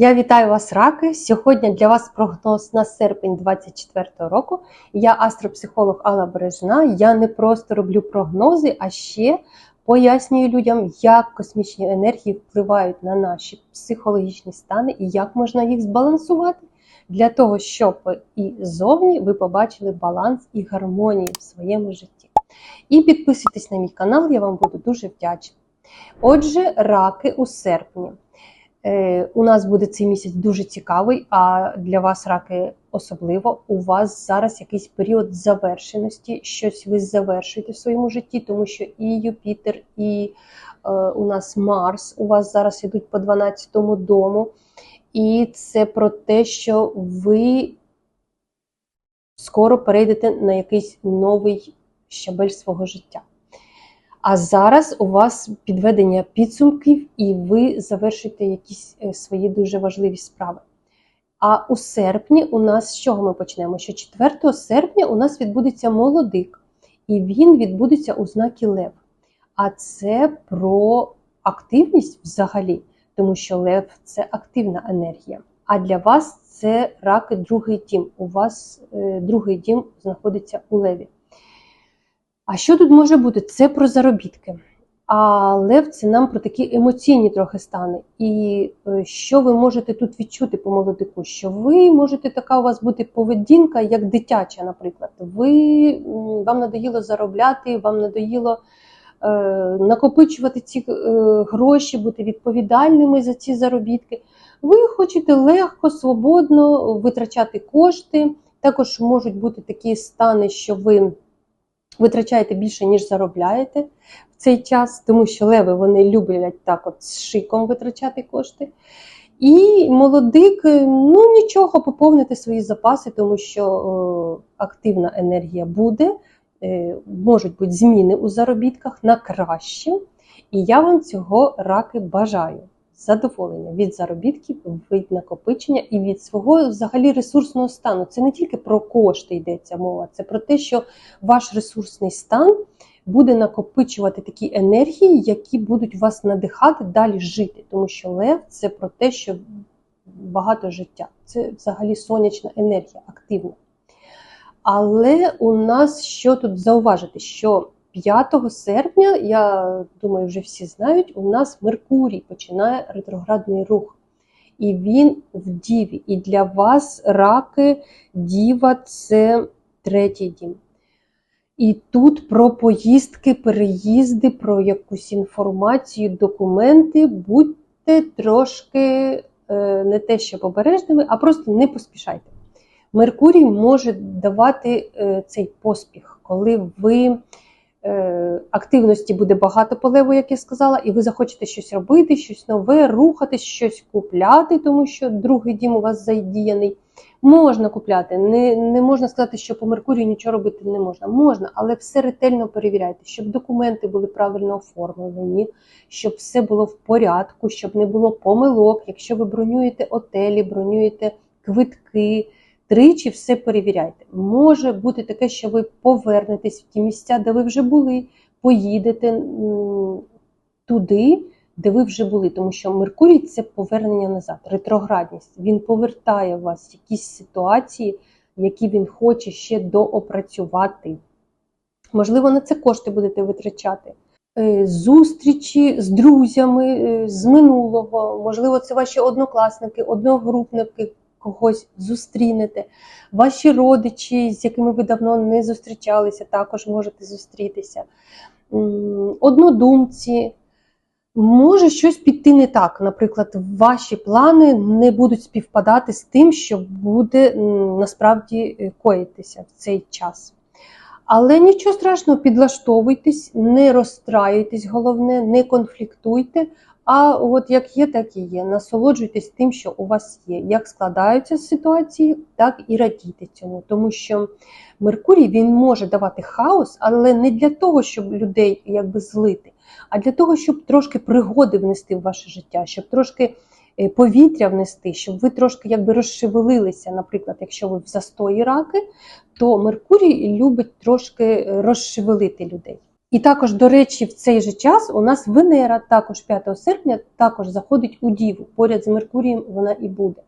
Я вітаю вас, раки. Сьогодні для вас прогноз на серпень 2024 року. Я астропсихолог Алла Бережна. Я не просто роблю прогнози, а ще пояснюю людям, як космічні енергії впливають на наші психологічні стани і як можна їх збалансувати для того, щоб і зовні ви побачили баланс і гармонію в своєму житті. І підписуйтесь на мій канал, я вам буду дуже вдячна. Отже, раки у серпні. Е, У нас буде цей місяць дуже цікавий, а для вас раки особливо. У вас зараз якийсь період завершеності, щось ви завершуєте в своєму житті, тому що і Юпітер, і е, у нас Марс у вас зараз ідуть по 12-му дому. І це про те, що ви скоро перейдете на якийсь новий щабель свого життя. А зараз у вас підведення підсумків, і ви завершуєте якісь е, свої дуже важливі справи. А у серпні у нас з чого ми почнемо? Що 4 серпня у нас відбудеться молодик, і він відбудеться у знакі Лев. А це про активність взагалі, тому що Лев це активна енергія. А для вас це раки другий дім. У вас е, другий дім знаходиться у Леві. А що тут може бути? Це про заробітки. А лев це нам про такі емоційні трохи стани. І е, що ви можете тут відчути по молодику? Що ви можете така у вас бути поведінка, як дитяча, наприклад. Ви вам надоїло заробляти, вам надоїло е, накопичувати ці е, гроші, бути відповідальними за ці заробітки. Ви хочете легко, свободно витрачати кошти. Також можуть бути такі стани, що ви витрачаєте більше, ніж заробляєте в цей час, тому що леви вони люблять так от з шиком витрачати кошти. І молодик, ну нічого, поповнити свої запаси, тому що е, активна енергія буде, е, можуть бути зміни у заробітках на краще. І я вам цього раки бажаю. Задоволення від заробітків, від накопичення і від свого взагалі ресурсного стану. Це не тільки про кошти йдеться мова, це про те, що ваш ресурсний стан буде накопичувати такі енергії, які будуть вас надихати далі жити. Тому що лев це про те, що багато життя. Це взагалі сонячна енергія, активна. Але у нас що тут зауважити? Що 5 серпня, я думаю, вже всі знають, у нас Меркурій починає ретроградний рух. І він в Діві. І для вас раки, Діва це третій дім. І тут про поїздки, переїзди, про якусь інформацію, документи. Будьте трошки е, не те, що обережними, а просто не поспішайте. Меркурій може давати е, цей поспіх, коли ви. Е, активності буде багато по леву, як я сказала, і ви захочете щось робити, щось нове, рухатись, щось купляти, тому що другий дім у вас задіяний. Можна купляти, не не можна сказати, що по Меркурію нічого робити не можна. Можна, але все ретельно перевіряйте, щоб документи були правильно оформлені, щоб все було в порядку, щоб не було помилок. Якщо ви бронюєте отелі, бронюєте квитки тричі все перевіряйте. Може бути таке, що ви повернетесь в ті місця, де ви вже були, поїдете туди, де ви вже були. Тому що Меркурій це повернення назад, ретроградність. Він повертає вас в якісь ситуації, які він хоче ще доопрацювати. Можливо, на це кошти будете витрачати. Е, зустрічі з друзями е, з минулого, можливо, це ваші однокласники, одногрупники, когось зустрінете. Ваші родичі, з якими ви давно не зустрічалися, також можете зустрітися. Однодумці. Може щось піти не так. Наприклад, ваші плани не будуть співпадати з тим, що буде насправді е, коїтися в цей час. Але нічого страшного, підлаштовуйтесь, не розстраюйтесь, головне, не конфліктуйте, а от як є, так і є. Насолоджуйтесь тим, що у вас є. Як складаються ситуації, так і радійте цьому. Тому що Меркурій він може давати хаос, але не для того, щоб людей якби злити, а для того, щоб трошки пригоди внести в ваше життя, щоб трошки е, повітря внести, щоб ви трошки якби розшевелилися. Наприклад, якщо ви в застої раки, то Меркурій любить трошки розшевелити людей. І також, до речі, в цей же час у нас Венера також 5 серпня також заходить у Діву. Поряд з Меркурієм вона і буде.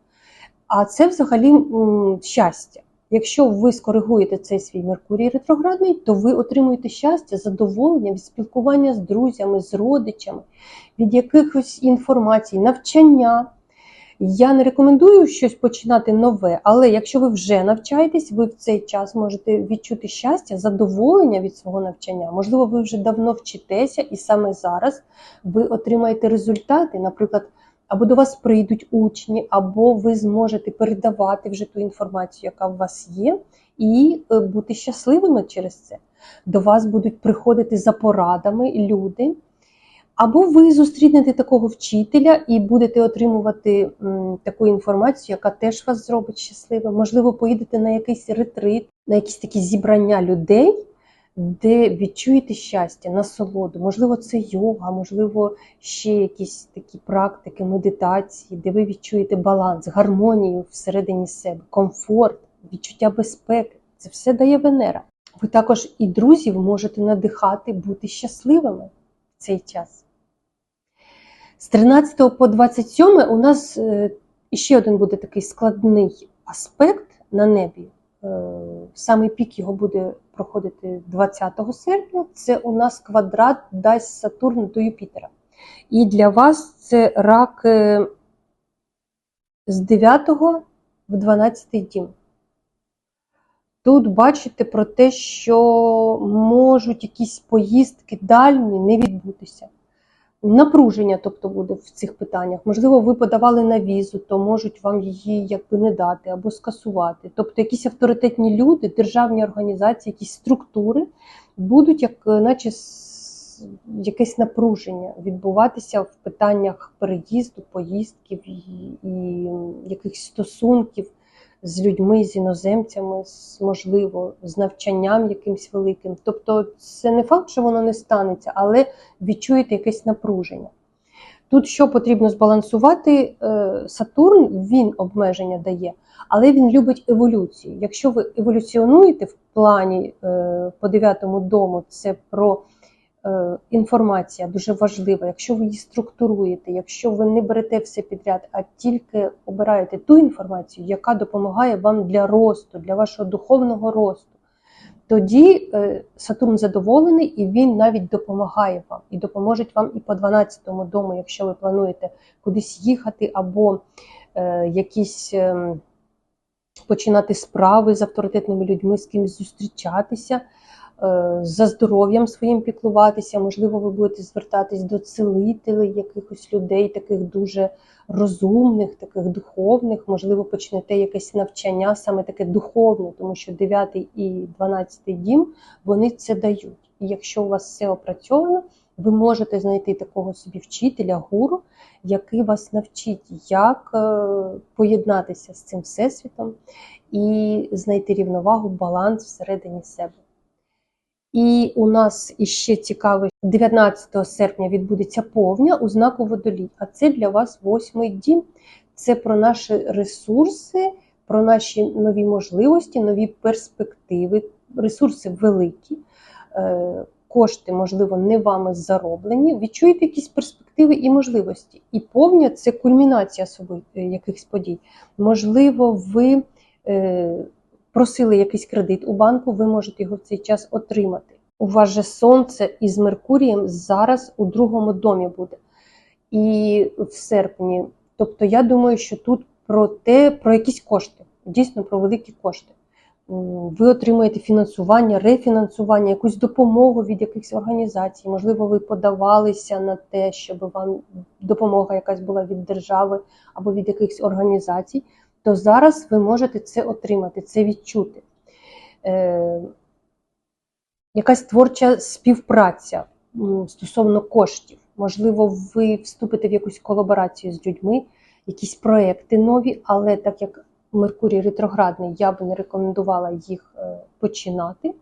А це взагалі м, щастя. Якщо ви скоригуєте цей свій Меркурій ретроградний, то ви отримуєте щастя, задоволення від спілкування з друзями, з родичами, від якихось інформацій, навчання. Я не рекомендую щось починати нове, але якщо ви вже навчаєтесь, ви в цей час можете відчути щастя, задоволення від свого навчання. Можливо, ви вже давно вчитеся, і саме зараз ви отримаєте результати, наприклад, або до вас прийдуть учні, або ви зможете передавати вже ту інформацію, яка у вас є, і е, бути щасливими через це. До вас будуть приходити за порадами люди. Або ви зустрінете такого вчителя і будете отримувати м, таку інформацію, яка теж вас зробить щасливим. Можливо, поїдете на якийсь ретрит, на якісь такі зібрання людей, де відчуєте щастя, насолоду. Можливо, це йога, можливо, ще якісь такі практики, медитації, де ви відчуєте баланс, гармонію всередині себе, комфорт, відчуття безпеки. Це все дає Венера. Ви також і друзів можете надихати бути щасливими в цей час. З 13 по 27 у нас е, ще один буде такий складний аспект на небі. Е, Самий пік його буде проходити 20 серпня. Це у нас квадрат дасть Сатурн до Юпітера. І для вас це рак з 9 в 12 дім. Тут бачите про те, що можуть якісь поїздки дальні не відбутися. Напруження, тобто, буде в цих питаннях. Можливо, ви подавали на візу, то можуть вам її якби не дати або скасувати. Тобто, якісь авторитетні люди, державні організації, якісь структури будуть, як наче якесь напруження відбуватися в питаннях переїзду, поїздків і, і якихось стосунків з людьми, з іноземцями, з, можливо, з навчанням якимсь великим. Тобто, це не факт, що воно не станеться, але відчуєте якесь напруження. Тут що потрібно збалансувати, Е, Сатурн він обмеження дає, але він любить еволюцію. Якщо ви еволюціонуєте в плані е, по дев'ятому дому, це про інформація дуже важлива. Якщо ви її структуруєте, якщо ви не берете все підряд, а тільки обираєте ту інформацію, яка допомагає вам для росту, для вашого духовного росту, тоді е, Сатурн задоволений і він навіть допомагає вам. І допоможе вам і по 12-му дому, якщо ви плануєте кудись їхати, або е, якісь е, починати справи з авторитетними людьми, з кимось зустрічатися, е, за здоров'ям своїм піклуватися. Можливо, ви будете звертатись до цілителей якихось людей, таких дуже розумних, таких духовних, можливо, почнете якесь навчання, саме таке духовне, тому що 9 і 12 дім вони це дають. І якщо у вас все опрацьовано, ви можете знайти такого собі вчителя, гуру, який вас навчить, як е, поєднатися з цим всесвітом і знайти рівновагу, баланс всередині себе. І у нас іще цікавий 19 серпня відбудеться повня у знаку водолій. А це для вас восьмий дім. Це про наші ресурси, про наші нові можливості, нові перспективи. Ресурси великі, е, кошти, можливо, не вами зароблені. Відчуєте якісь перспективи і можливості. І повня це кульмінація е, якихось подій. Можливо, ви. Просили якийсь кредит у банку, ви можете його в цей час отримати. У вас же сонце із Меркурієм зараз у другому домі буде. І в серпні. Тобто, я думаю, що тут про те, про якісь кошти, дійсно про великі кошти. Ви отримаєте фінансування, рефінансування, якусь допомогу від якихось організацій. Можливо, ви подавалися на те, щоб вам допомога якась була від держави або від якихось організацій то зараз ви можете це отримати, це відчути. Е, якась творча співпраця стосовно коштів. Можливо, ви вступите в якусь колаборацію з людьми, якісь проекти нові, але так як Меркурій ретроградний, я би не рекомендувала їх е, починати.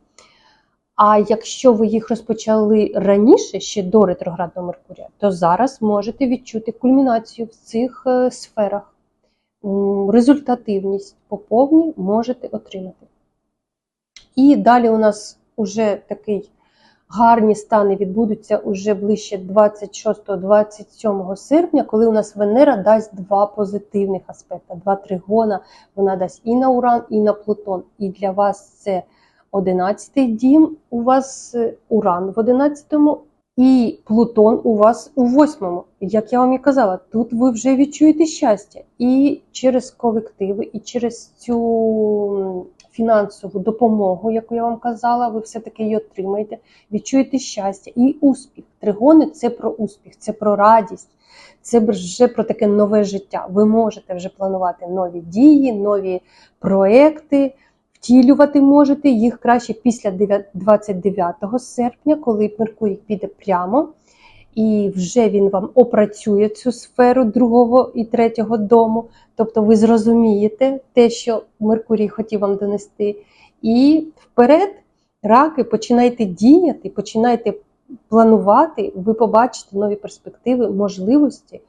А якщо ви їх розпочали раніше, ще до ретроградного Меркурія, то зараз можете відчути кульмінацію в цих е, сферах. Результативність по повній можете отримати. І далі у нас уже такий гарні стани відбудуться уже ближче 26-27 серпня, коли у нас Венера дасть два позитивних аспекти, два тригона. Вона дасть і на Уран, і на Плутон. І для вас це 11-й дім, у вас е, Уран в 11-му, і Плутон у вас у 8-му. Як я вам і казала, тут ви вже відчуєте щастя. І через колективи, і через цю фінансову допомогу, яку я вам казала, ви все-таки її отримаєте, відчуєте щастя і успіх. Тригони це про успіх, це про радість, це вже про таке нове життя. Ви можете вже планувати нові дії, нові проекти. Втілювати можете їх краще після 29 серпня, коли Меркурій піде прямо, і вже він вам опрацює цю сферу другого і третього дому. Тобто ви зрозумієте те, що Меркурій хотів вам донести. І вперед, раки, починайте діяти, починайте планувати, ви побачите нові перспективи, можливості.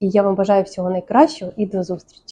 І я вам бажаю всього найкращого і до зустрічі!